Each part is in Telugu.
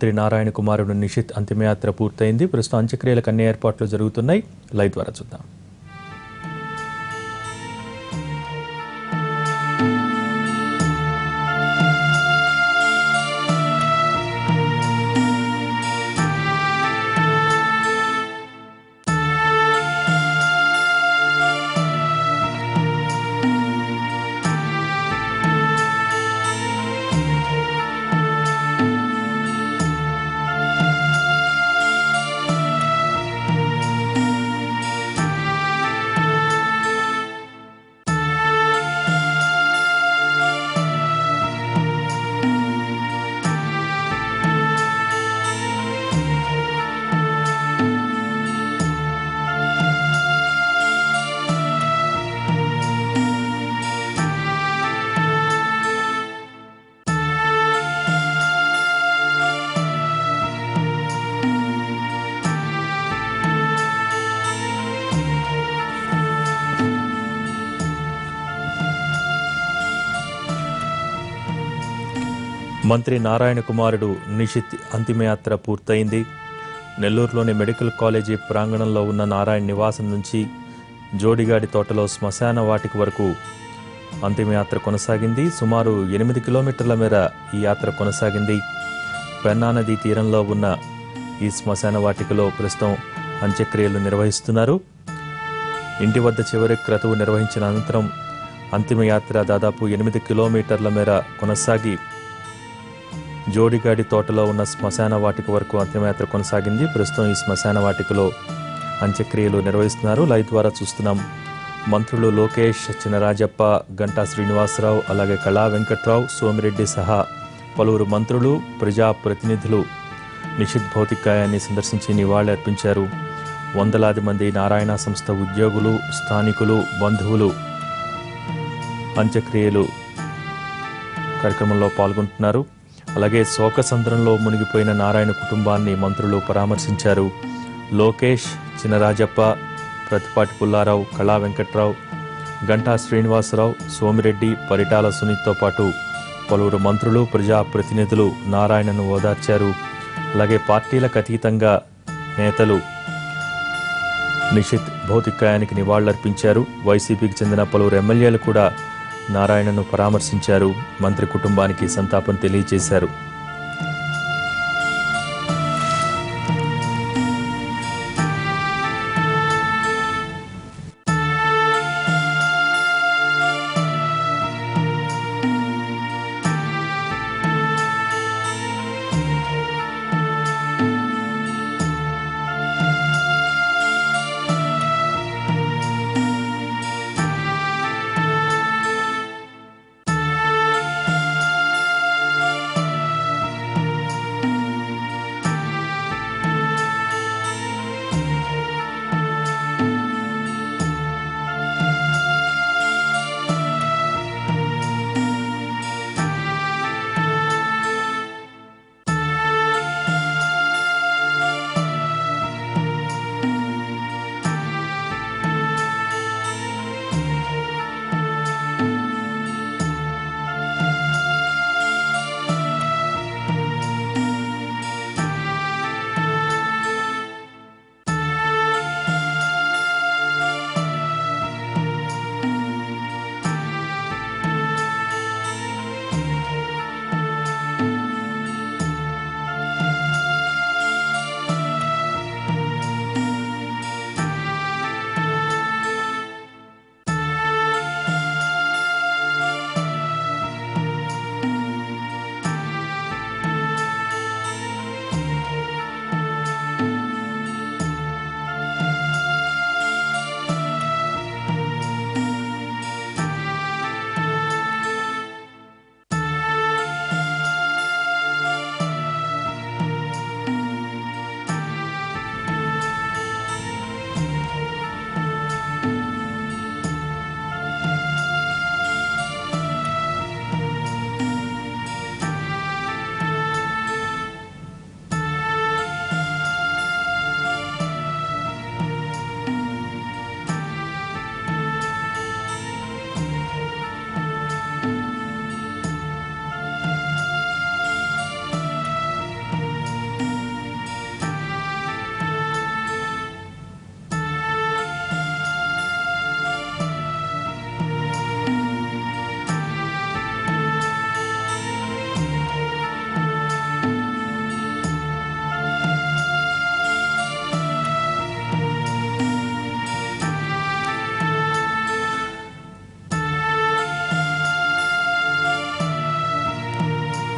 మంత్రి నారాయణ కుమారుడు నిషిత్ అంతిమయాత్ర పూర్తయింది. ప్రస్తుతం అంత్యక్రియలకు అన్ని ఏర్పాట్లు జరుగుతున్నాయి. లైవ్ ద్వారా చూద్దాం. మంత్రి నారాయణ కుమారుడు నిషిత్ అంతిమయాత్ర పూర్తయింది. నెల్లూరులోని మెడికల్ కాలేజీ ప్రాంగణంలో ఉన్న నారాయణ నివాసం నుంచి జోడిగాడి తోటలో శ్మశాన వాటికి వరకు అంతిమయాత్ర కొనసాగింది. సుమారు ఎనిమిది కిలోమీటర్ల మేర ఈ యాత్ర కొనసాగింది. పెన్నా నదీ తీరంలో ఉన్న ఈ శ్మశాన వాటికలో ప్రస్తుతం అంత్యక్రియలు నిర్వహిస్తున్నారు. ఇంటి వద్ద చివరి క్రతువు నిర్వహించిన అనంతరం అంతిమయాత్ర దాదాపు ఎనిమిది కిలోమీటర్ల మేర కొనసాగి జోడిగాడి తోటలో ఉన్న శ్మశాన వాటిక వరకు అంత్యమయాత్ర కొనసాగింది. ప్రస్తుతం ఈ శ్మశాన వాటికలో అంత్యక్రియలు నిర్వహిస్తున్నారు. లైవ్ ద్వారా చూస్తున్నాం. మంత్రులు లోకేష్ చినరాజప్ప గంటా శ్రీనివాసరావు అలాగే కళా వెంకట్రావు సోమిరెడ్డి సహా పలువురు మంత్రులు ప్రజా ప్రతినిధులు నిషిత్ భౌతికాయాన్ని సందర్శించి నివాళులర్పించారు వందలాది మంది నారాయణ సంస్థ ఉద్యోగులు స్థానికులు బంధువులు అంత్యక్రియలు కార్యక్రమంలో పాల్గొంటున్నారు. అలాగే శోకసంద్రంలో మునిగిపోయిన నారాయణ కుటుంబాన్ని మంత్రులు పరామర్శించారు. లోకేష్ చినరాజప్ప ప్రతిపాటి పుల్లారావు కళా వెంకట్రావు గంటా శ్రీనివాసరావు సోమిరెడ్డి పరిటాల సునీత్తో పాటు పలువురు మంత్రులు ప్రజాప్రతినిధులు నారాయణను ఓదార్చారు. అలాగే పార్టీలకు అతీతంగా నేతలు నిషిత్ భౌతికాయానికి నివాళులర్పించారు. వైసీపీకి చెందిన పలువురు ఎమ్మెల్యేలు కూడా నారాయణను పరామర్శించారు. మంత్రి కుటుంబానికి సంతాపం తెలియజేశారు.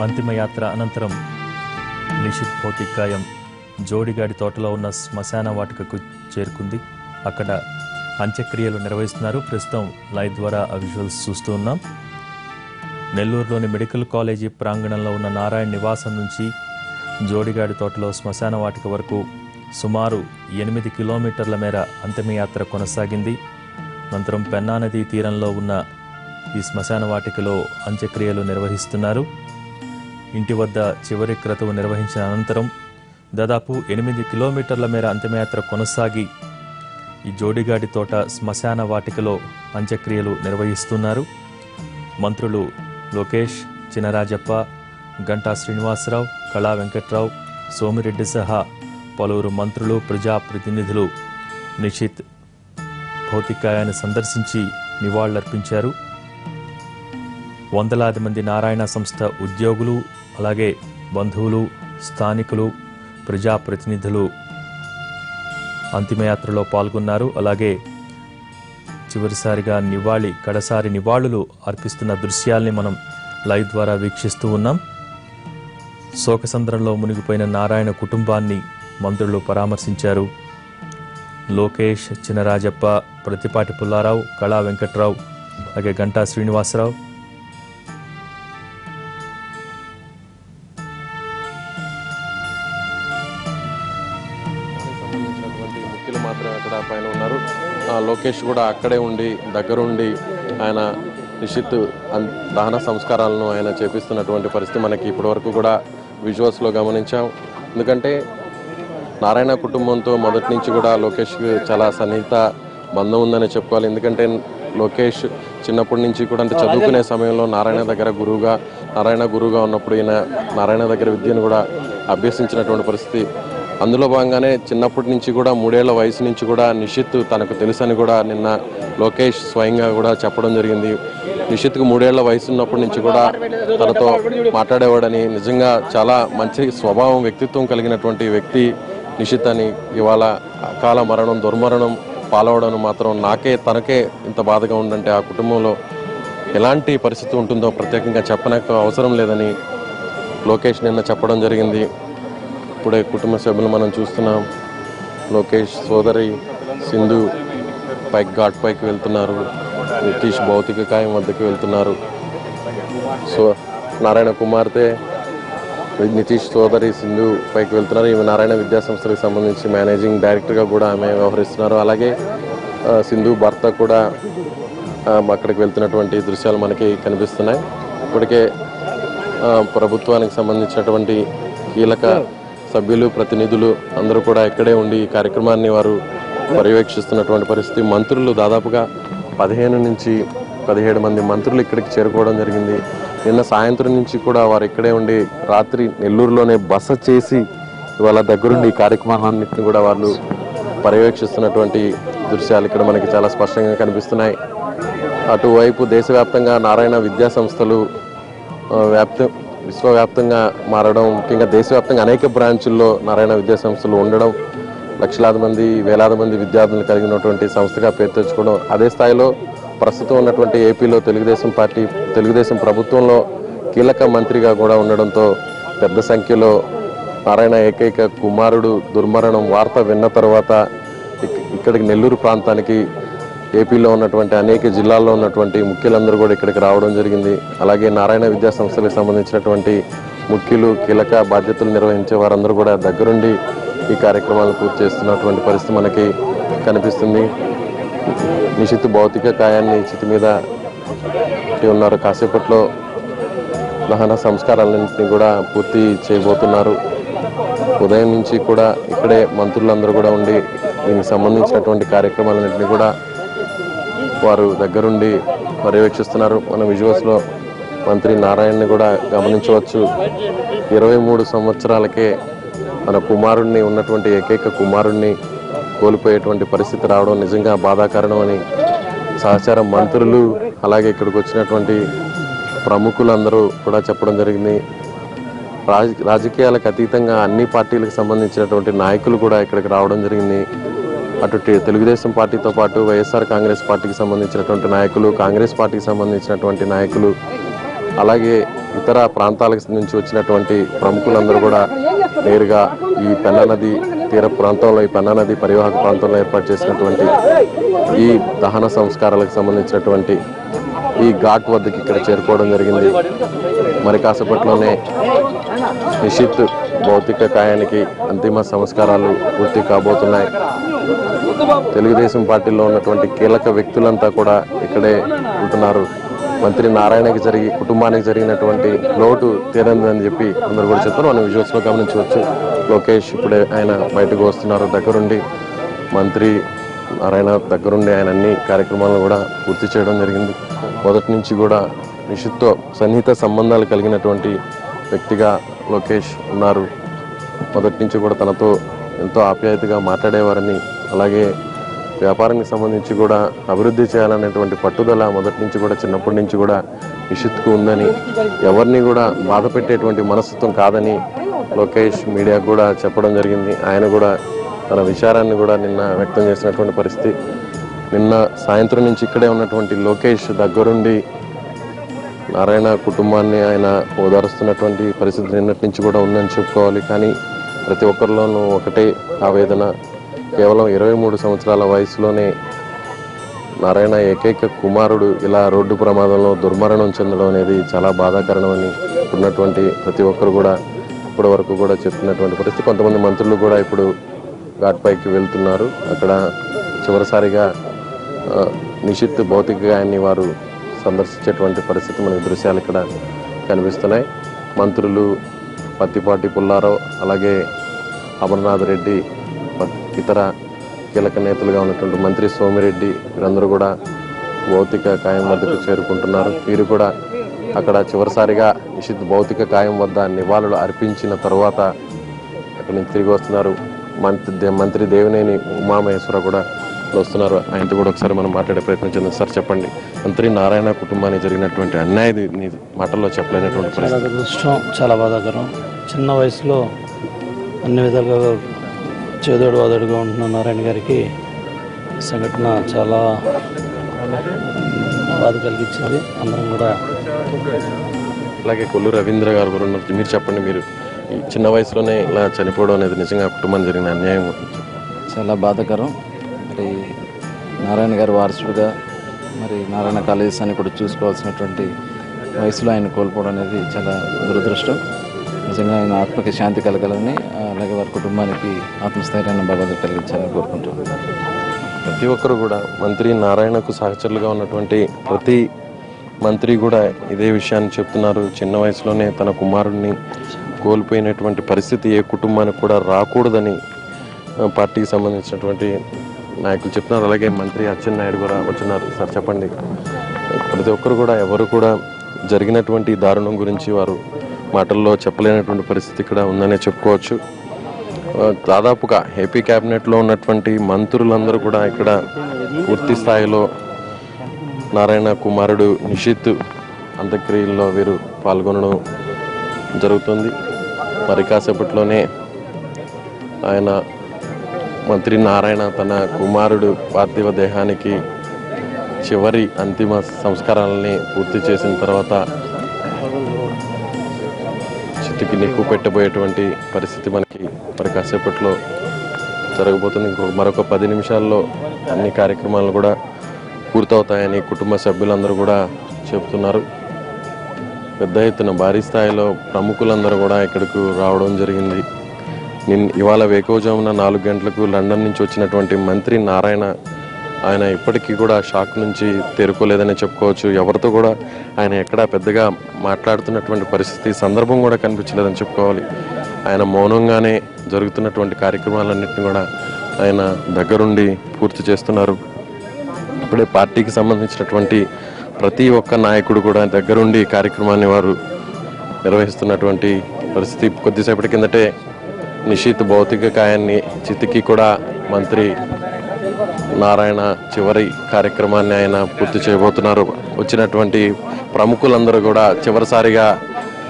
అంతిమయాత్ర అనంతరం నిషిత్ భౌతికాయం జోడిగాడి తోటలో ఉన్న శ్మశాన వాటికకు చేరుకుంది. అక్కడ అంత్యక్రియలు నిర్వహిస్తున్నారు. ప్రస్తుతం లైవ్ ద్వారా ఆ విజువల్స్ చూస్తూ ఉన్నాం. నెల్లూరులోని మెడికల్ కాలేజీ ప్రాంగణంలో ఉన్న నారాయణ నివాసం నుంచి జోడిగాడి తోటలో శ్మశాన వాటిక వరకు సుమారు ఎనిమిది కిలోమీటర్ల మేర అంతిమయాత్ర కొనసాగింది. అనంతరం పెన్నా నదీ తీరంలో ఉన్న ఈ శ్మశాన వాటికలో అంత్యక్రియలు నిర్వహిస్తున్నారు. ఇంటి వద్ద చివరి క్రతువు నిర్వహించిన అనంతరం దాదాపు ఎనిమిది కిలోమీటర్ల మేర అంతిమయాత్ర కొనసాగి ఈ జోడిగాడి తోట శ్మశాన వాటికలో అంత్యక్రియలు నిర్వహిస్తున్నారు. మంత్రులు లోకేష్ చినరాజప్ప గంటా శ్రీనివాసరావు కళా వెంకట్రావు సోమిరెడ్డి సహా పలువురు మంత్రులు ప్రజాప్రతినిధులు నిషిత్ భౌతికాయాన్ని సందర్శించి నివాళులర్పించారు. వందలాది మంది నారాయణ సంస్థ ఉద్యోగులు అలాగే బంధువులు స్థానికులు ప్రజాప్రతినిధులు అంతిమయాత్రలో పాల్గొన్నారు. అలాగే చివరిసారిగా నివాళి కడసారి నివాళులు అర్పిస్తున్న దృశ్యాల్ని మనం లైవ్ ద్వారా వీక్షిస్తూ ఉన్నాం. శోకసంద్రంలో మునిగిపోయిన నారాయణ కుటుంబాన్ని మంత్రులు పరామర్శించారు. లోకేష్ చినరాజప్ప ప్రతిపాటి పుల్లారావు కళా వెంకట్రావు అలాగే గంటా శ్రీనివాసరావు లోకేష్ కూడా అక్కడే ఉండి దగ్గరుండి ఆయన నిషిత్ అన్- దహన సంస్కారాలను ఆయన చేపిస్తున్నటువంటి పరిస్థితి మనకి ఇప్పటివరకు కూడా విజువల్స్లో గమనించాం. ఎందుకంటే నారాయణ కుటుంబంతో మొదటి నుంచి కూడా లోకేష్కి చాలా సన్నిహిత బంధం ఉందని చెప్పుకోవాలి. ఎందుకంటే లోకేష్ చిన్నప్పటి నుంచి కూడా అంటే చదువుకునే సమయంలో నారాయణ దగ్గర గురువుగా నారాయణ గురువుగా ఉన్నప్పుడు ఈయన నారాయణ దగ్గర విద్యను కూడా అభ్యసించినటువంటి పరిస్థితి అందులో భాగంగానే చిన్నప్పటి నుంచి కూడా మూడేళ్ళ వయసు నుంచి కూడా నిషిత్ తనకు తెలుసని కూడా నిన్న లోకేష్ స్వయంగా కూడా చెప్పడం జరిగింది. నిషిత్కు మూడేళ్ళ వయసు ఉన్నప్పటి నుంచి కూడా తనతో మాట్లాడేవాడని నిజంగా చాలా మంచి స్వభావం వ్యక్తిత్వం కలిగినటువంటి వ్యక్తి నిషిత్ అని ఇవాళ అకాల మరణం దుర్మరణం పాలవడం మాత్రం నాకే తనకే ఇంత బాధగా ఉందంటే ఆ కుటుంబంలో ఎలాంటి పరిస్థితి ఉంటుందో ప్రత్యేకంగా చెప్పనక అవసరం లేదని లోకేష్ నిన్న చెప్పడం జరిగింది. ఇప్పుడే కుటుంబ సభ్యులు మనం చూస్తున్నాం. లోకేష్ సోదరి సింధు పైకి ఘాట్ పైకి వెళ్తున్నారు. నితీష్ భౌతిక కాయం వద్దకు వెళ్తున్నారు. సో నారాయణ కుమార్తె నితీష్ సోదరి సింధు పైకి వెళ్తున్నారు. ఈమె నారాయణ విద్యాసంస్థకి సంబంధించి మేనేజింగ్ డైరెక్టర్గా కూడా ఆమె వ్యవహరిస్తున్నారు. అలాగే సింధు భర్త కూడా అక్కడికి వెళ్తున్నటువంటి దృశ్యాలు మనకి కనిపిస్తున్నాయి. ఇప్పటికే ప్రభుత్వానికి సంబంధించినటువంటి కీలక సభ్యులు ప్రతినిధులు అందరూ కూడా ఇక్కడే ఉండి ఈ కార్యక్రమాన్ని వారు పర్యవేక్షిస్తున్నటువంటి పరిస్థితి. మంత్రులు దాదాపుగా పదిహేను నుంచి పదిహేడు మంది మంత్రులు ఇక్కడికి చేరుకోవడం జరిగింది. నిన్న సాయంత్రం నుంచి కూడా వారు ఇక్కడే ఉండి రాత్రి నెల్లూరులోనే బస చేసి వాళ్ళ దగ్గరుండి ఈ కార్యక్రమాలన్నింటినీ కూడా వాళ్ళు పర్యవేక్షిస్తున్నటువంటి దృశ్యాలు ఇక్కడ మనకి చాలా స్పష్టంగా కనిపిస్తున్నాయి. అటువైపు దేశవ్యాప్తంగా నారాయణ విద్యా సంస్థలు వ్యాప్త విశ్వవ్యాప్తంగా మారడం ముఖ్యంగా దేశవ్యాప్తంగా అనేక బ్రాంచుల్లో నారాయణ విద్యా సంస్థలు ఉండడం లక్షలాది మంది వేలాది మంది విద్యార్థులు కలిగినటువంటి సంస్థగా పేరు తెచ్చుకోవడం అదే స్థాయిలో ప్రస్తుతం ఉన్నటువంటి ఏపీలో తెలుగుదేశం పార్టీ తెలుగుదేశం ప్రభుత్వంలో కీలక మంత్రిగా కూడా ఉండడంతో పెద్ద సంఖ్యలో నారాయణ ఏకైక కుమారుడు దుర్మరణం వార్త విన్న తర్వాత ఇక్కడికి నెల్లూరు ప్రాంతానికి ఏపీలో ఉన్నటువంటి అనేక జిల్లాల్లో ఉన్నటువంటి ముఖ్యులందరూ కూడా ఇక్కడికి రావడం జరిగింది. అలాగే నారాయణ విద్యా సంస్థలకు సంబంధించినటువంటి ముఖ్యులు కీలక బాధ్యతలు నిర్వహించే వారందరూ కూడా దగ్గరుండి ఈ కార్యక్రమాలను పూర్తి చేస్తున్నటువంటి పరిస్థితి మనకి కనిపిస్తుంది. నిషిత్ భౌతిక కాయాన్ని చితి మీద ఉన్నారు. కాసేపట్లో దహన సంస్కారాలన్నింటినీ కూడా పూర్తి చేయబోతున్నారు. ఉదయం నుంచి కూడా ఇక్కడే మంత్రులందరూ కూడా ఉండి దీనికి సంబంధించినటువంటి కార్యక్రమాలన్నింటినీ కూడా వారు దగ్గరుండి పర్యవేక్షిస్తున్నారు. మన విజువల్స్లో మంత్రి నారాయణని కూడా గమనించవచ్చు. ఇరవై మూడు సంవత్సరాలకే తన కుమారుణ్ణి ఉన్నటువంటి ఏకైక కుమారుణ్ణి కోల్పోయేటువంటి పరిస్థితి రావడం నిజంగా బాధాకరణం అని సహచార మంత్రులు అలాగే ఇక్కడికి వచ్చినటువంటి ప్రముఖులందరూ కూడా చెప్పడం జరిగింది. రాజకీయాలకు అతీతంగా అన్ని పార్టీలకు సంబంధించినటువంటి నాయకులు కూడా ఇక్కడికి రావడం జరిగింది. అటు తెలుగుదేశం పార్టీతో పాటు వైఎస్ఆర్ కాంగ్రెస్ పార్టీకి సంబంధించినటువంటి నాయకులు కాంగ్రెస్ పార్టీకి సంబంధించినటువంటి నాయకులు అలాగే ఇతర ప్రాంతాల నుంచి వచ్చినటువంటి ప్రముఖులందరూ కూడా నేరుగా ఈ పెన్నా నది తీర ప్రాంతంలో ఈ పెన్నా నది పరివాహక ప్రాంతంలో ఏర్పాటు చేసినటువంటి ఈ దహన సంస్కారాలకు సంబంధించినటువంటి ఈ ఘాట్ వద్దకి ఇక్కడ చేరుకోవడం జరిగింది. మరి కాసేపట్లోనే నిషిత్ భౌతిక కాయానికి అంతిమ సంస్కారాలు పూర్తి కాబోతున్నాయి. తెలుగుదేశం పార్టీలో ఉన్నటువంటి కీలక వ్యక్తులంతా కూడా ఇక్కడే ఉంటున్నారు. మంత్రి నారాయణకి జరిగి కుటుంబానికి జరిగినటువంటి లోటు తీరందని చెప్పి అందరు కూడా చెప్తారు మనం విజువల్స్ గమనించవచ్చు. లోకేష్ ఇప్పుడే ఆయన బయటకు వస్తున్నారు. దగ్గరుండి మంత్రి నారాయణ దగ్గరుండి ఆయన అన్ని కార్యక్రమాలను కూడా పూర్తి చేయడం జరిగింది. మొదటి నుంచి కూడా నిషిత్తో సన్నిహిత సంబంధాలు కలిగినటువంటి వ్యక్తిగా లోకేష్ ఉన్నారు. మొదటి నుంచి కూడా తనతో ఎంతో ఆప్యాయతగా మాట్లాడేవారని అలాగే వ్యాపారానికి సంబంధించి కూడా అభివృద్ధి చేయాలనేటువంటి పట్టుదల మొదటి నుంచి కూడా చిన్నప్పటి నుంచి కూడా నిషిత్కు ఉందని ఎవరిని కూడా బాధ పెట్టేటువంటి మనస్తత్వం కాదని లోకేష్ మీడియాకు కూడా చెప్పడం జరిగింది. ఆయన కూడా తన విచారాన్ని కూడా నిన్న వ్యక్తం చేసినటువంటి పరిస్థితి. నిన్న సాయంత్రం నుంచి ఇక్కడే ఉన్నటువంటి లోకేష్ దగ్గరుండి నారాయణ కుటుంబాన్ని ఆయన ఓదారుస్తున్నటువంటి పరిస్థితి నిన్నటి నుంచి కూడా ఉందని చెప్పుకోవాలి. కానీ ప్రతి ఒక్కరిలోనూ ఒకటే ఆవేదన. కేవలం ఇరవై మూడు సంవత్సరాల వయసులోనే నారాయణ ఏకైక కుమారుడు ఇలా రోడ్డు ప్రమాదంలో దుర్మరణం చెందడం అనేది చాలా బాధాకరణమని ఉన్నటువంటి ప్రతి ఒక్కరు కూడా ఇప్పటి వరకు కూడా చెప్తున్నటువంటి పరిస్థితి. కొంతమంది మంత్రులు కూడా ఇప్పుడు ఘాట్ పైకి వెళ్తున్నారు. అక్కడ చివరిసారిగా నిషిత్ భౌతిక గాయాన్ని వారు సందర్శించేటువంటి పరిస్థితి మనకి దృశ్యాలు ఇక్కడ కనిపిస్తున్నాయి. మంత్రులు పత్తిపాటి పుల్లారావు అలాగే అమర్నాథ్ రెడ్డి ఇతర కీలక నేతలుగా ఉన్నటువంటి మంత్రి సోమిరెడ్డి వీరందరూ కూడా భౌతిక కాయం వద్దకు చేరుకుంటున్నారు. వీరు కూడా అక్కడ చివరిసారిగా నిషిత్ భౌతిక కాయం వద్ద నివాళులు అర్పించిన తర్వాత అక్కడి నుంచి తిరిగి వస్తున్నారు. మంత్రి దే- మంత్రి దేవినేని ఉమామహేశ్వర కూడా వస్తున్నారు. ఆయనతో కూడా ఒకసారి మనం మాట్లాడే ప్రయత్నం చేద్దాం. సార్ చెప్పండి. మంత్రి నారాయణ కుటుంబానికి జరిగినటువంటి అన్యాయం మీ మాటల్లో చెప్పలేనటువంటి చాలా దురదృష్టం. చాలా బాధాకరం. చిన్న వయసులో అన్ని విధాలుగా చేదోడు వాదోడుగా ఉంటున్న నారాయణ గారికి ఈ సంఘటన చాలా బాధ కలిగించింది. అందరం కూడా అలాగే కొల్లు రవీంద్ర గారు కూడా ఉన్నారు. మీరు చెప్పండి మీరు. చిన్న వయసులోనే ఇలా చనిపోవడం అనేది నిజంగా ఆ కుటుంబానికి జరిగిన అన్యాయం. చాలా బాధాకరం. మరి నారాయణ గారి వారసుడుగా మరి నారాయణ కాలేజెస్ అని కూడా చూసుకోవాల్సినటువంటి వయసులో ఆయన కోల్పోవడం అనేది చాలా దురదృష్టం. నిజంగా ఆయన ఆత్మకి శాంతి కలగాలని అలాగే వారి కుటుంబానికి ఆత్మస్థైర్యాన్ని బాగా కలిగించాలని కోరుకుంటున్నాను ప్రతి ఒక్కరు కూడా మంత్రి నారాయణకు సహచరులుగా ఉన్నటువంటి ప్రతి మంత్రి కూడా ఇదే విషయాన్ని చెప్తున్నారు. చిన్న వయసులోనే తన కుమారుడిని కోల్పోయినటువంటి పరిస్థితి ఏ కుటుంబానికి కూడా రాకూడదని పార్టీకి సంబంధించినటువంటి నాయకులు చెప్తున్నారు. అలాగే మంత్రి అచ్చెన్నాయుడు కూడా వచ్చినారు. సార్ చెప్పండి. ప్రతి ఒక్కరు కూడా ఎవరు కూడా జరిగినటువంటి దారుణం గురించి వారు మాటల్లో చెప్పలేనటువంటి పరిస్థితి ఇక్కడ ఉందనే చెప్పుకోవచ్చు. దాదాపుగా ఏపీ క్యాబినెట్లో ఉన్నటువంటి మంత్రులందరూ కూడా ఇక్కడ పూర్తి స్థాయిలో నారాయణ కుమారుడు నిషిత్ అంత్యక్రియల్లో వీరు పాల్గొనడం జరుగుతుంది. మరి కాసేపట్లోనే ఆయన మంత్రి నారాయణ తన కుమారుడు పార్థివ దేహానికి చివరి అంతిమ సంస్కారాలని పూర్తి చేసిన తర్వాత చితికి నిక్కు పెట్టబోయేటువంటి పరిస్థితి మనకి మరి కాసేపట్లో జరగబోతుంది. ఇంకొక మరొక పది నిమిషాల్లో అన్ని కార్యక్రమాలు కూడా పూర్తవుతాయని కుటుంబ సభ్యులందరూ కూడా చెబుతున్నారు. పెద్ద ఎత్తున భారీ స్థాయిలో ప్రముఖులందరూ కూడా ఇక్కడకు రావడం జరిగింది. నిన్న ఇవాళ వేకోజామున నాలుగు గంటలకు లండన్ నుంచి వచ్చినటువంటి మంత్రి నారాయణ ఆయన ఇప్పటికీ కూడా షాక్ నుంచి తేరుకోలేదని చెప్పుకోవచ్చు. ఎవరితో కూడా ఆయన ఎక్కడా పెద్దగా మాట్లాడుతున్నటువంటి పరిస్థితి సందర్భం కూడా కనిపించలేదని చెప్పుకోవాలి. ఆయన మౌనంగానే జరుగుతున్నటువంటి కార్యక్రమాలన్నింటినీ కూడా ఆయన దగ్గరుండి పూర్తి చేస్తున్నారు. ఇప్పుడే పార్టీకి సంబంధించినటువంటి ప్రతి ఒక్క నాయకుడు కూడా దగ్గరుండి కార్యక్రమాన్ని వారు నిర్వహిస్తున్నటువంటి పరిస్థితి కొద్దిసేపటి కిందటే నిషిత్ భౌతిక కాయాన్ని చితికి కూడా మంత్రి నారాయణ చివరి కార్యక్రమాన్ని ఆయన పూర్తి చేయబోతున్నారు. వచ్చినటువంటి ప్రముఖులందరూ కూడా చివరిసారిగా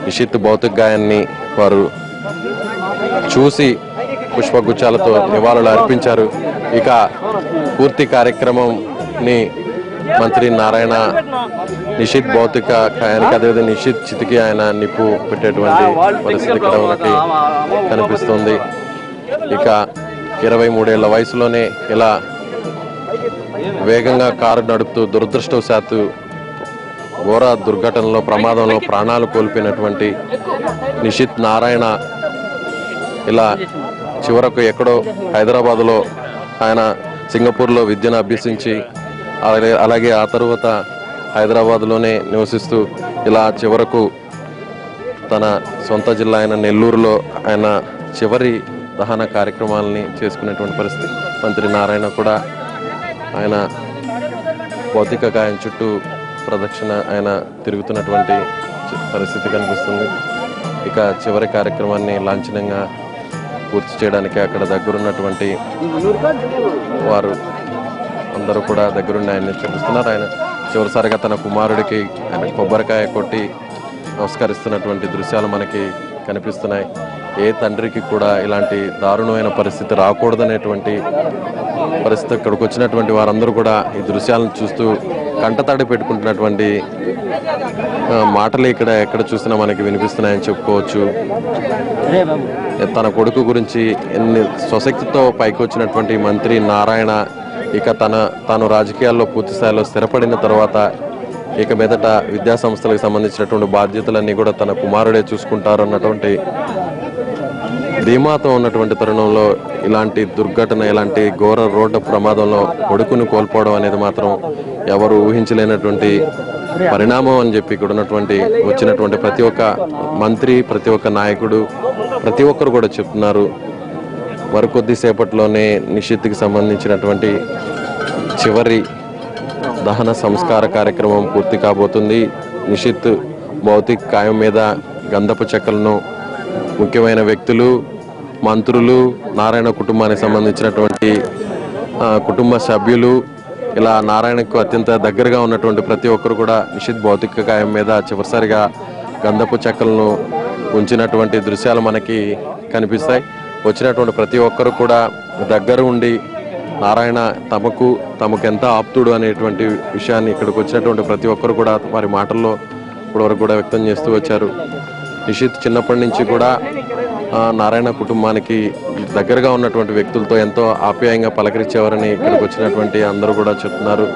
నిషిత్ భౌతిక గాయాన్ని వారు చూసి పుష్పగుచ్చాలతో నివాళులు అర్పించారు. ఇక పూర్తి కార్యక్రమంని మంత్రి నారాయణ నిషిత్ భౌతిక ఆయనకి అదేవిధంగా నిషిత్ చితికి ఆయన నిప్పు పెట్టేటువంటి పరిస్థితి ఇక్కడ మనకి కనిపిస్తుంది. ఇక ఇరవై మూడేళ్ళ వయసులోనే ఇలా వేగంగా కారు నడుపుతూ దురదృష్టవశాత్తు ఘోర దుర్ఘటనలో ప్రమాదంలో ప్రాణాలు కోల్పోయినటువంటి నిషిత్ నారాయణ ఇలా చివరకు ఎక్కడో హైదరాబాదులో ఆయన సింగపూర్లో విద్యను అభ్యసించి అలాగే అలాగే ఆ తర్వాత హైదరాబాద్లోనే నివసిస్తూ ఇలా చివరకు తన సొంత జిల్లా అయిన నెల్లూరులో ఆయన చివరి దహన కార్యక్రమాలని చేసుకునేటువంటి పరిస్థితి. మంత్రి నారాయణ కూడా ఆయన భౌతిక గాయం చుట్టూ ప్రదక్షిణ ఆయన తిరుగుతున్నటువంటి పరిస్థితి కనిపిస్తుంది. ఇక చివరి కార్యక్రమాన్ని లాంఛనంగా పూర్తి చేయడానికి అక్కడ దగ్గరున్నటువంటి వారు అందరూ కూడా దగ్గరుండి ఆయన్ని చూపిస్తున్నారు. ఆయన చివరిసారిగా తన కుమారుడికి ఆయన కొబ్బరికాయ కొట్టి నమస్కరిస్తున్నటువంటి దృశ్యాలు మనకి కనిపిస్తున్నాయి. ఏ తండ్రికి కూడా ఇలాంటి దారుణమైన పరిస్థితి రాకూడదనేటువంటి పరిస్థితి ఇక్కడికి వచ్చినటువంటి వారందరూ కూడా ఈ దృశ్యాలను చూస్తూ కంటతడి పెట్టుకుంటున్నటువంటి మాటలు ఇక్కడ ఎక్కడ చూసినా మనకి వినిపిస్తున్నాయని చెప్పుకోవచ్చు. తన కొడుకు గురించి ఎన్ని స్వశక్తితో పైకి వచ్చినటువంటి మంత్రి నారాయణ ఇక తన తాను రాజకీయాల్లో పూర్తి స్థాయిలో స్థిరపడిన తర్వాత ఇక మీదట విద్యా సంస్థలకు సంబంధించినటువంటి బాధ్యతలన్నీ కూడా తన కుమారుడే చూసుకుంటారు అన్నటువంటి ధీమాతో ఉన్నటువంటి తరుణంలో ఇలాంటి దుర్ఘటన ఇలాంటి ఘోర రోడ్డు ప్రమాదంలో కొడుకును కోల్పోవడం అనేది మాత్రం ఎవరు ఊహించలేనటువంటి పరిణామం అని చెప్పి ఇక్కడ ఉన్నటువంటి వచ్చినటువంటి ప్రతి ఒక్క మంత్రి ప్రతి ఒక్క నాయకుడు ప్రతి ఒక్కరు కూడా చెప్తున్నారు. మరి కొద్దిసేపట్లోనే నిషిత్కి సంబంధించినటువంటి చివరి దహన సంస్కార కార్యక్రమం పూర్తి కాబోతుంది. నిషిత్ భౌతిక కాయం మీద గంధపు చెక్కలను ముఖ్యమైన వ్యక్తులు మంత్రులు నారాయణ కుటుంబానికి సంబంధించినటువంటి కుటుంబ సభ్యులు ఇలా నారాయణకు అత్యంత దగ్గరగా ఉన్నటువంటి ప్రతి ఒక్కరు కూడా నిషిత్ భౌతిక కాయం మీద చివరిసారిగా గంధపు చెక్కలను ఉంచినటువంటి దృశ్యాలు మనకి కనిపిస్తాయి. వచ్చినటువంటి ప్రతి ఒక్కరు కూడా దగ్గర ఉండి నారాయణ తమకు తమకు ఎంత ఆప్తుడు అనేటువంటి విషయాన్ని ఇక్కడికి వచ్చినటువంటి ప్రతి ఒక్కరు కూడా వారి మాటల్లో ఇప్పటివరకు కూడా వ్యక్తం చేస్తూ వచ్చారు. నిషిత్ చిన్నప్పటి నుంచి కూడా నారాయణ కుటుంబానికి దగ్గరగా ఉన్నటువంటి వ్యక్తులతో ఎంతో ఆప్యాయంగా పలకరించేవారని ఇక్కడికి వచ్చినటువంటి అందరూ కూడా చెప్తున్నారు.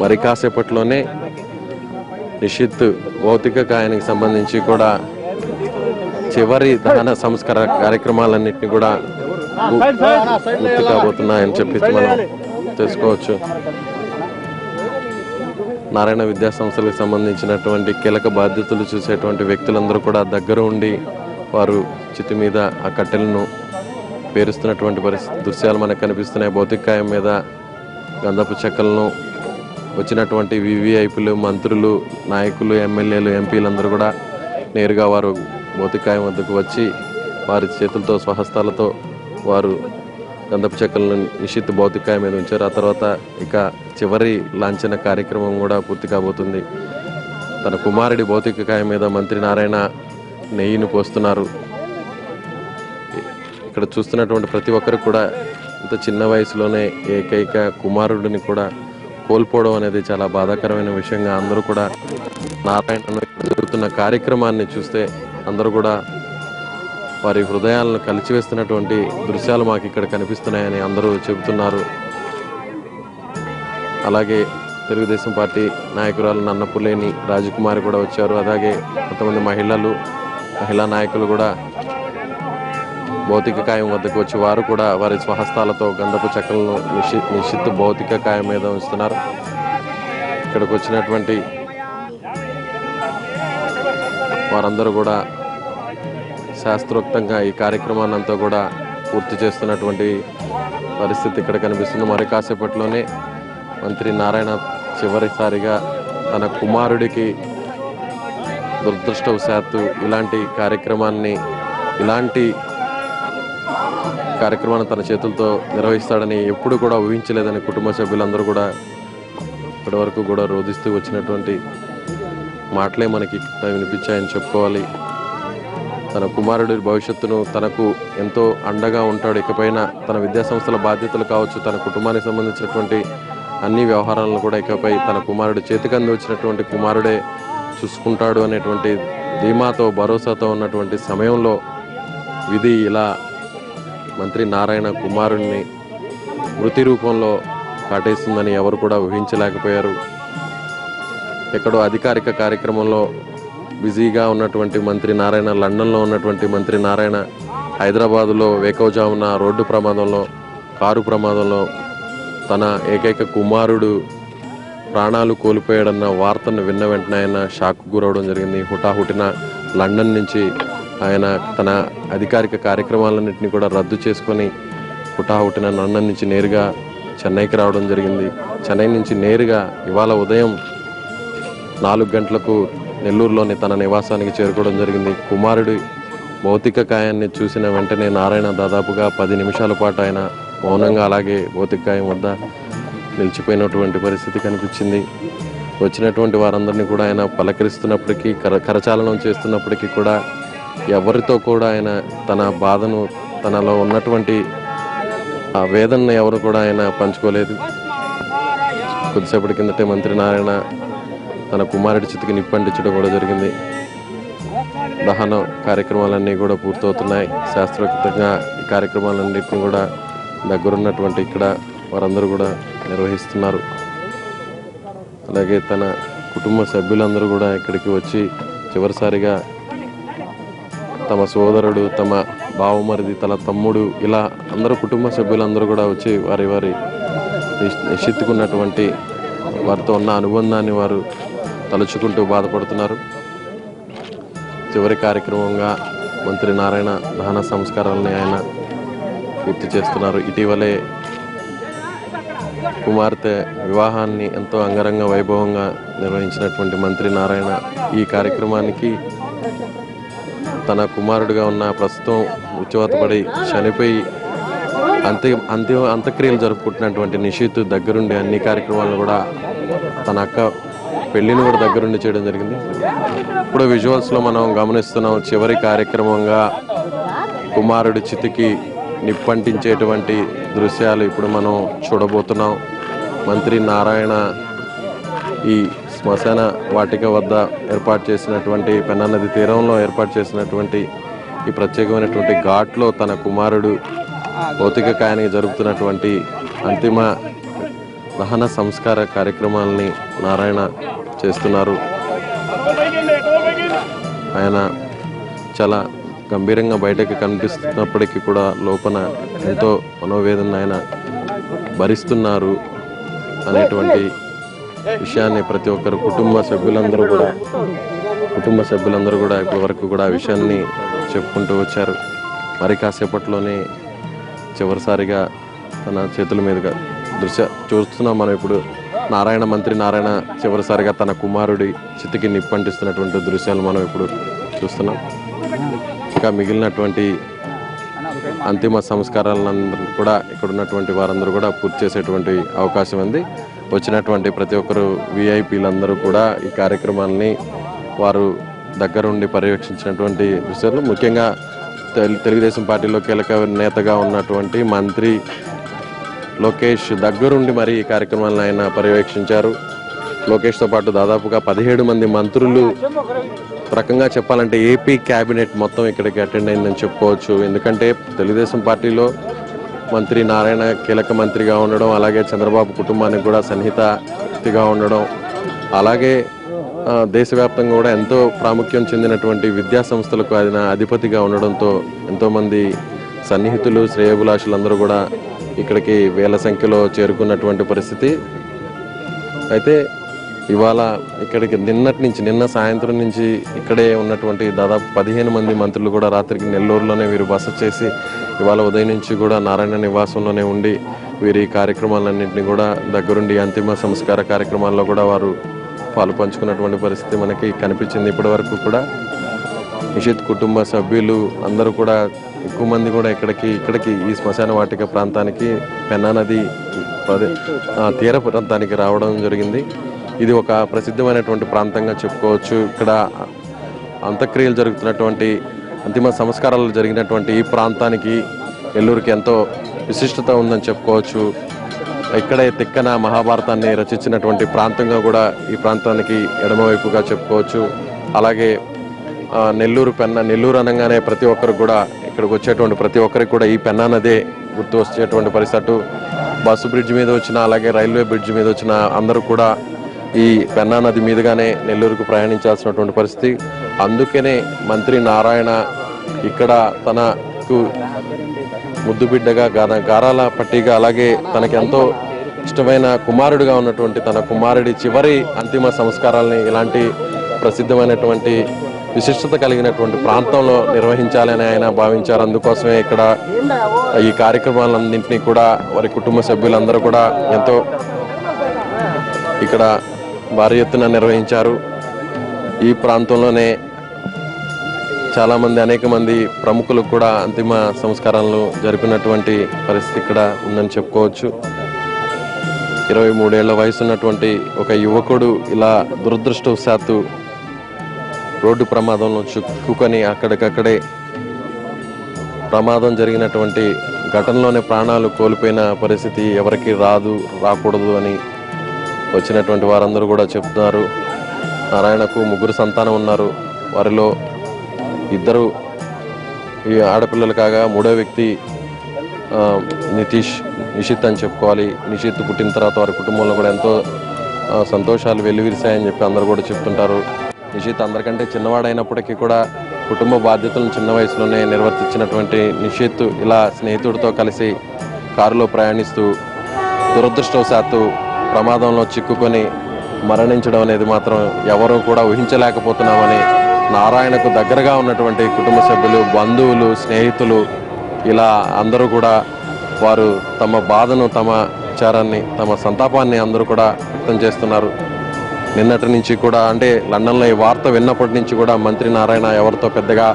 మరి కాసేపట్లోనే నిషిత్ భౌతిక కాయానికి సంబంధించి కూడా చివరి దహన సంస్కార కార్యక్రమాలన్నింటినీ కూడా పూర్తి కాబోతున్నాయని చెప్పి మనం తెలుసుకోవచ్చు. నారాయణ విద్యా సంస్థలకు సంబంధించినటువంటి కీలక బాధ్యతలు చూసేటువంటి వ్యక్తులందరూ కూడా దగ్గర ఉండి వారు చితి మీద ఆ కట్టెలను పేరుస్తున్నటువంటి పరిస్థితి దృశ్యాలు మనకు కనిపిస్తున్నాయి. భౌతికాయం మీద గంధపు చెక్కలను వచ్చినటువంటి వివిఐపీలు మంత్రులు నాయకులు ఎమ్మెల్యేలు ఎంపీలందరూ కూడా నేరుగా వారు భౌతికాయం వద్దకు వచ్చి వారి చేతులతో స్వహస్తాలతో వారు గంధపు చెక్కలను నిషిత్ భౌతికాయం మీద ఉంచారు. ఆ తర్వాత ఇక చివరి లాంఛన కార్యక్రమం కూడా పూర్తి కాబోతుంది. తన కుమారుడి భౌతికాయం మీద మంత్రి నారాయణ నెయ్యిని పోస్తున్నారు. ఇక్కడ చూస్తున్నటువంటి ప్రతి ఒక్కరు కూడా ఇంత చిన్న వయసులోనే ఏకైక కుమారుడిని కూడా కోల్పోవడం అనేది చాలా బాధాకరమైన విషయంగా అందరూ కూడా నారాయణ జరుగుతున్న కార్యక్రమాన్ని చూస్తే అందరూ కూడా వారి హృదయాలను కలిచివేస్తున్నటువంటి దృశ్యాలు మాకు ఇక్కడ కనిపిస్తున్నాయని అందరూ చెబుతున్నారు. అలాగే తెలుగుదేశం పార్టీ నాయకురాలు నన్నపులేని రాజకుమారి కూడా వచ్చారు. అలాగే కొంతమంది మహిళలు మహిళా నాయకులు కూడా భౌతిక కాయం వద్దకు వచ్చి వారు కూడా వారి స్వహస్తాలతో గంధపు చెక్కలను నిషి నిషిత్ భౌతిక కాయం మీద ఉంచుతున్నారు. ఇక్కడికి వచ్చినటువంటి వారందరూ కూడా శాస్త్రోక్తంగా ఈ కార్యక్రమాన్ని అంతా కూడా పూర్తి చేస్తున్నటువంటి పరిస్థితి ఇక్కడ కనిపిస్తుంది. మరి కాసేపట్లోనే మంత్రి నారాయణ చివరిసారిగా తన కుమారుడికి దురదృష్టవశాత్తు ఇలాంటి కార్యక్రమాన్ని ఇలాంటి కార్యక్రమాన్ని తన చేతులతో నిర్వహిస్తాడని ఎప్పుడు కూడా ఊహించలేదని కుటుంబ సభ్యులందరూ కూడా ఇప్పటి వరకు కూడా రోధిస్తూ వచ్చినటువంటి మాటలే మనకి వినిపించాయని చెప్పుకోవాలి. తన కుమారుడి భవిష్యత్తును తనకు ఎంతో అండగా ఉంటాడు. ఇకపైన తన విద్యాసంస్థల బాధ్యతలు కావచ్చు తన కుటుంబానికి సంబంధించినటువంటి అన్ని వ్యవహారాలను కూడా ఇకపై తన కుమారుడు చేతికంది వచ్చినటువంటి కుమారుడే చూసుకుంటాడు అనేటువంటి ధీమాతో భరోసాతో ఉన్నటువంటి సమయంలో విధి ఇలా మంత్రి నారాయణ కుమారుణ్ణి మృతి రూపంలో కాటేస్తుందని ఎవరు కూడా ఊహించలేకపోయారు. ఎక్కడో అధికారిక కార్యక్రమంలో బిజీగా ఉన్నటువంటి మంత్రి నారాయణ లండన్లో ఉన్నటువంటి మంత్రి నారాయణ హైదరాబాదులో వేకోజామున రోడ్డు ప్రమాదంలో కారు ప్రమాదంలో తన ఏకైక కుమారుడు ప్రాణాలు కోల్పోయాడన్న వార్తను విన్న వెంటనే ఆయన షాక్ గురవడం జరిగింది. హుటాహుటిన లండన్ నుంచి ఆయన తన అధికారిక కార్యక్రమాలన్నింటినీ కూడా రద్దు చేసుకొని హుటాహుటిన లండన్ నుంచి నేరుగా చెన్నైకి రావడం జరిగింది. చెన్నై నుంచి నేరుగా ఇవాళ ఉదయం నాలుగు గంటలకు నెల్లూరులోని తన నివాసానికి చేరుకోవడం జరిగింది. కుమారుడి భౌతిక కాయాన్ని చూసిన వెంటనే నారాయణ దాదాపుగా పది నిమిషాల పాటు ఆయన మౌనంగా అలాగే భౌతిక కాయం వద్ద నిలిచిపోయినటువంటి పరిస్థితి కనిపించింది. వచ్చినటువంటి వారందరినీ కూడా ఆయన పలకరిస్తున్నప్పటికీ కర కరచాలనం చేస్తున్నప్పటికీ కూడా ఎవరితో కూడా ఆయన తన బాధను తనలో ఉన్నటువంటి ఆ వేదనను ఎవరు కూడా ఆయన పంచుకోలేదు. కొద్దిసేపటి కిందటే మంత్రి నారాయణ తన కుమారుడి చితికి నిప్పంటించడం కూడా జరిగింది. దహన కార్యక్రమాలన్నీ కూడా పూర్తవుతున్నాయి. శాస్త్రోక్తంగా ఈ కార్యక్రమాలన్నింటినీ కూడా దగ్గరున్నటువంటి ఇక్కడ వారందరూ కూడా నిర్వహిస్తున్నారు. అలాగే తన కుటుంబ సభ్యులందరూ కూడా ఇక్కడికి వచ్చి చివరిసారిగా తమ సోదరుడు తమ బావమరిది తన తమ్ముడు ఇలా అందరూ కుటుంబ సభ్యులందరూ కూడా వచ్చి వారి వారి నిశ్- నిశ్చిత్తుకున్నటువంటి వారితో ఉన్న అనుబంధాన్ని వారు తలుచుకుంటూ బాధపడుతున్నారు. చివరి కార్యక్రమంగా మంత్రి నారాయణ దహన సంస్కారాలని ఆయన పూర్తి చేస్తున్నారు. ఇటీవలే కుమార్తె వివాహాన్ని ఎంతో అంగరంగ వైభవంగా నిర్వహించినటువంటి మంత్రి నారాయణ ఈ కార్యక్రమానికి తన కుమారుడిగా ఉన్న ప్రస్తుతం ఉచ్చువతపడి చనిపోయి అంత్య అంత్య అంత్యక్రియలు జరుపుకుంటున్నటువంటి నిషిత్ దగ్గరుండి అన్ని కార్యక్రమాలను కూడా తన అక్క పెళ్ళిని కూడా దగ్గరుండి చేయడం జరిగింది. ఇప్పుడు విజువల్స్లో మనం గమనిస్తున్నాం చివరి కార్యక్రమంగా కుమారుడి చితికి నిప్పంటించేటువంటి దృశ్యాలు ఇప్పుడు మనం చూడబోతున్నాం. మంత్రి నారాయణ ఈ శ్మశాన వాటిక వద్ద ఏర్పాటు చేసినటువంటి పెన్నానది తీరంలో ఏర్పాటు చేసినటువంటి ఈ ప్రత్యేకమైనటువంటి ఘాట్లో తన కుమారుడు భౌతిక కాయానికి జరుగుతున్నటువంటి అంతిమ దహన సంస్కార కార్యక్రమాలని నారాయణ చేస్తున్నారు. ఆయన చాలా గంభీరంగా బయటకు కనిపిస్తున్నప్పటికీ కూడా లోపల ఎంతో మనోవేదన ఆయన భరిస్తున్నారు అనేటువంటి విషయాన్ని ప్రతి ఒక్కరు కుటుంబ సభ్యులందరూ కూడా కుటుంబ సభ్యులందరూ కూడా ఇప్పటి వరకు కూడా ఆ విషయాన్ని చెప్పుకుంటూ వచ్చారు. మరి కాసేపట్లోనే చివరిసారిగా తన చేతుల మీదుగా దృశ్య చూస్తున్నాం మనం ఇప్పుడు. నారాయణ మంత్రి నారాయణ చివరిసారిగా తన కుమారుడి చితికి నిప్పంటిస్తున్నటువంటి దృశ్యాలు మనం ఇప్పుడు చూస్తున్నాం. ఇంకా మిగిలినటువంటి అంతిమ సంస్కారాలందరూ కూడా ఇక్కడ ఉన్నటువంటి వారందరూ కూడా పూర్తి చేసేటువంటి అవకాశం ఉంది. వచ్చినటువంటి ప్రతి ఒక్కరు విఐపీలందరూ కూడా ఈ కార్యక్రమాన్ని వారు దగ్గరుండి పర్యవేక్షించినటువంటి దృశ్యాలు. ముఖ్యంగా తెలు- తెలుగుదేశం పార్టీలో కీలక నేతగా ఉన్నటువంటి మంత్రి లోకేష్ దగ్గరుండి మరి ఈ కార్యక్రమాలను ఆయన పర్యవేక్షించారు. లోకేష్తో పాటు దాదాపుగా పదిహేడు మంది మంత్రులు రకంగా చెప్పాలంటే ఏపీ క్యాబినెట్ మొత్తం ఇక్కడికి అటెండ్ అయిందని చెప్పుకోవచ్చు. ఎందుకంటే తెలుగుదేశం పార్టీలో మంత్రి నారాయణ కీలక మంత్రిగా ఉండడం అలాగే చంద్రబాబు కుటుంబానికి కూడా సన్నిహితగా ఉండడం అలాగే దేశవ్యాప్తంగా కూడా ఎంతో ప్రాముఖ్యం చెందినటువంటి విద్యా సంస్థలకు ఆయన అధిపతిగా ఉండడంతో ఎంతోమంది సన్నిహితులు శ్రేయభిలాషులందరూ కూడా ఇక్కడికి వేల సంఖ్యలో చేరుకున్నటువంటి పరిస్థితి. అయితే ఇవాళ ఇక్కడికి నిన్నటి నుంచి నిన్న సాయంత్రం నుంచి ఇక్కడే ఉన్నటువంటి దాదాపు పదిహేను మంది మంత్రులు కూడా రాత్రికి నెల్లూరులోనే వీరు బస చేసి ఇవాళ ఉదయం నుంచి కూడా నారాయణ నివాసంలోనే ఉండి వీరి కార్యక్రమాలన్నింటినీ కూడా దగ్గరుండి అంతిమ సంస్కార కార్యక్రమాల్లో కూడా వారు పాలు పంచుకున్నటువంటి పరిస్థితి మనకి కనిపించింది ఇప్పటి వరకు కూడా. నిషిత్ కుటుంబ సభ్యులు అందరూ కూడా ఎక్కువ మంది కూడా ఇక్కడికి ఇక్కడికి ఈ శ్మశాన వాటిక ప్రాంతానికి పెన్నా నది తీర ప్రాంతానికి రావడం జరిగింది. ఇది ఒక ప్రసిద్ధమైనటువంటి ప్రాంతంగా చెప్పుకోవచ్చు. ఇక్కడ అంత్యక్రియలు జరుగుతున్నటువంటి అంతిమ సంస్కారాలు జరిగినటువంటి ఈ ప్రాంతానికి ఎల్లూరుకి ఎంతో విశిష్టత ఉందని చెప్పుకోవచ్చు. ఇక్కడే తిక్కన మహాభారతాన్ని రచించినటువంటి ప్రాంతంగా కూడా ఈ ప్రాంతానికి ఎడమవైపుగా చెప్పుకోవచ్చు. అలాగే నెల్లూరు పెన్న నెల్లూరు అనగానే ప్రతి ఒక్కరు కూడా ఇక్కడికి వచ్చేటువంటి ప్రతి ఒక్కరికి కూడా ఈ పెన్నా నదే గుర్తు వచ్చేటువంటి పరిస్థితి బస్సు బ్రిడ్జ్ మీద వచ్చిన అలాగే రైల్వే బ్రిడ్జ్ మీద వచ్చిన అందరూ కూడా ఈ పెన్నా నది మీదుగానే నెల్లూరుకు ప్రయాణించాల్సినటువంటి పరిస్థితి. అందుకనే మంత్రి నారాయణ ఇక్కడ తనకు ముద్దుబిడ్డగా గారాల పట్టిగా అలాగే తనకెంతో ఇష్టమైన కుమారుడిగా ఉన్నటువంటి తన కుమారుడి చివరి అంతిమ సంస్కారాలని ఇలాంటి ప్రసిద్ధమైనటువంటి విశిష్టత కలిగినటువంటి ప్రాంతంలో నిర్వహించాలని ఆయన భావించారు. అందుకోసమే ఇక్కడ ఈ కార్యక్రమాలన్నింటినీ కూడా వారి కుటుంబ సభ్యులందరూ కూడా ఎంతో ఇక్కడ భారీ ఎత్తున నిర్వహించారు. ఈ ప్రాంతంలోనే చాలామంది అనేక మంది ప్రముఖులు కూడా అంతిమ సంస్కారాలను జరిపినటువంటి పరిస్థితి ఇక్కడ ఉందని చెప్పుకోవచ్చు. ఇరవై మూడేళ్ళ వయసు ఉన్నటువంటి ఒక యువకుడు ఇలా దురదృష్టవశాత్తు రోడ్డు ప్రమాదంలో చిక్కుకొని అక్కడికక్కడే ప్రమాదం జరిగినటువంటి ఘటనలోనే ప్రాణాలు కోల్పోయిన పరిస్థితి ఎవరికి రాదు రాకూడదు అని వచ్చినటువంటి వారందరూ కూడా చెప్తున్నారు. నారాయణకు ముగ్గురు సంతానం ఉన్నారు. వారిలో ఇద్దరు ఈ ఆడపిల్లలు కాగా మూడో వ్యక్తి నితీష్ నిషిత్ అని చెప్పుకోవాలి. నిషిత్ పుట్టిన తర్వాత వారి కుటుంబంలో కూడా ఎంతో సంతోషాలు వెల్లివిరిశాయని చెప్పి అందరూ కూడా చెప్తుంటారు. నిషిత్ అందరికంటే చిన్నవాడైనప్పటికీ కూడా కుటుంబ బాధ్యతలను చిన్న వయసులోనే నిర్వర్తించినటువంటి నిషిత్ ఇలా స్నేహితుడితో కలిసి కారులో ప్రయాణిస్తూ దురదృష్టవశాత్తు ప్రమాదంలో చిక్కుకొని మరణించడం అనేది మాత్రం ఎవరూ కూడా ఊహించలేకపోతున్నామని నారాయణకు దగ్గరగా ఉన్నటువంటి కుటుంబ సభ్యులు బంధువులు స్నేహితులు ఇలా అందరూ కూడా వారు తమ బాధను తమ విచారాన్ని తమ సంతాపాన్ని అందరూ కూడా వ్యక్తం చేస్తున్నారు. నిన్నటి నుంచి కూడా అంటే లండన్లో ఈ వార్త విన్నప్పటి నుంచి కూడా మంత్రి నారాయణ ఎవరితో పెద్దగా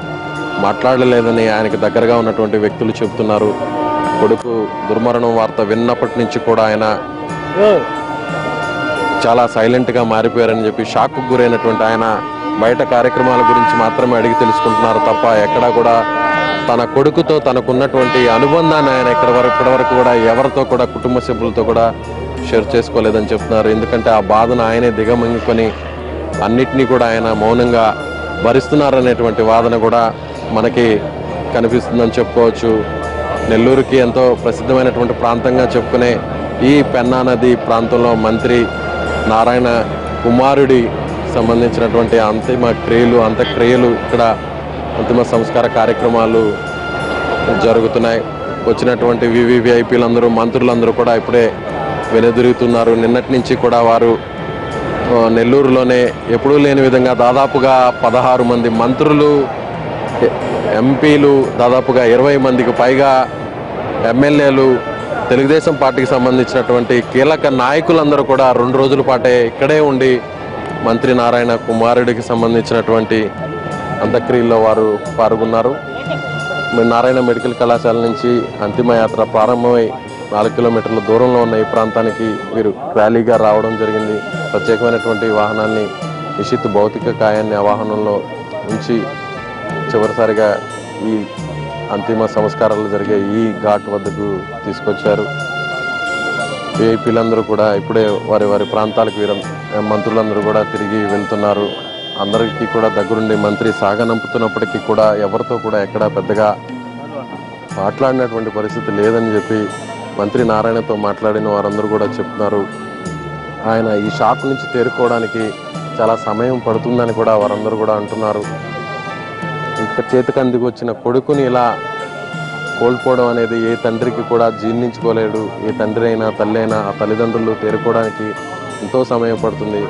మాట్లాడలేదని ఆయనకు దగ్గరగా ఉన్నటువంటి వ్యక్తులు చెబుతున్నారు. కొడుకు దుర్మరణం వార్త విన్నప్పటి నుంచి కూడా ఆయన చాలా సైలెంట్గా మారిపోయారని చెప్పి షాక్కు గురైనటువంటి ఆయన బయట కార్యక్రమాల గురించి మాత్రమే అడిగి తెలుసుకుంటున్నారు తప్ప ఎక్కడా కూడా తన కొడుకుతో తనకున్నటువంటి అనుబంధాన్ని ఆయన ఇక్కడ వరకు ఇప్పటి వరకు కూడా ఎవరితో కూడా కుటుంబ సభ్యులతో కూడా షేర్ చేసుకోలేదని చెప్తున్నారు. ఎందుకంటే ఆ బాధను ఆయనే దిగమంగుకొని అన్నిటినీ కూడా ఆయన మౌనంగా భరిస్తున్నారనేటువంటి వాదన కూడా మనకి కనిపిస్తుందని చెప్పుకోవచ్చు. నెల్లూరుకి ఎంతో ప్రసిద్ధమైనటువంటి ప్రాంతంగా చెప్పుకునే ఈ పెన్నా నది ప్రాంతంలో మంత్రి నారాయణ కుమారుడి సంబంధించినటువంటి అంతిమ క్రియలు అంత్యక్రియలు ఇక్కడ అంతిమ సంస్కార కార్యక్రమాలు జరుగుతున్నాయి. వచ్చినటువంటి వివివిఐపీలందరూ మంత్రులందరూ కూడా ఇప్పుడే వెనుదిరుగుతున్నారు. నిన్నటి నుంచి కూడా వారు నెల్లూరులోనే ఎప్పుడూ లేని విధంగా దాదాపుగా పదహారు మంది మంత్రులు ఎంపీలు దాదాపుగా ఇరవై మందికి పైగా ఎమ్మెల్యేలు తెలుగుదేశం పార్టీకి సంబంధించినటువంటి కీలక నాయకులందరూ కూడా రెండు రోజుల పాటే ఇక్కడే ఉండి మంత్రి నారాయణ కుమారుడికి సంబంధించినటువంటి అంత్యక్రియల్లో వారు పాల్గొన్నారు. నారాయణ మెడికల్ కళాశాల నుంచి అంతిమయాత్ర ప్రారంభమై నాలుగు కిలోమీటర్ల దూరంలో ఉన్న ఈ ప్రాంతానికి వీరు ర్యాలీగా రావడం జరిగింది. ప్రత్యేకమైనటువంటి వాహనాన్ని నిషిత్ భౌతిక కాయాన్ని ఆ వాహనంలో ఉంచి చివరిసారిగా ఈ అంతిమ సంస్కారాలు జరిగే ఈ ఘాట్ వద్దకు తీసుకొచ్చారు. ఏపీలందరూ కూడా ఇప్పుడే వారి వారి ప్రాంతాలకు వీర మంత్రులందరూ కూడా తిరిగి వెళ్తున్నారు. అందరికీ కూడా దగ్గరుండి మంత్రి సాగనంపుతున్నప్పటికీ కూడా ఎవరితో కూడా ఎక్కడా పెద్దగా మాట్లాడినటువంటి పరిస్థితి లేదని చెప్పి మంత్రి నారాయణతో మాట్లాడిన వారందరూ కూడా చెప్తున్నారు. ఆయన ఈ షాక్ నుంచి తేరుకోవడానికి చాలా సమయం పడుతుందని కూడా వారందరూ కూడా అంటున్నారు. ఇక చేతికందుకు వచ్చిన కొడుకుని ఇలా కోల్పోవడం అనేది ఏ తండ్రికి కూడా జీర్ణించుకోలేడు. ఏ తండ్రి అయినా తల్లి అయినా ఆ తల్లిదండ్రులు తేరుకోవడానికి ఎంతో సమయం పడుతుంది.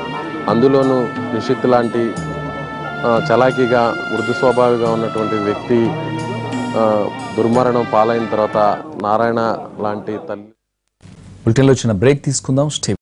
అందులోనూ నిషిత్ లాంటి చలాకీగా మృదు స్వభావిగా ఉన్నటువంటి వ్యక్తి దుర్మరణం పాలైన తర్వాత నారాయణ లాంటి తల్లి బులెటిన్లో వచ్చిన బ్రేక్ తీసుకుందాం. స్టే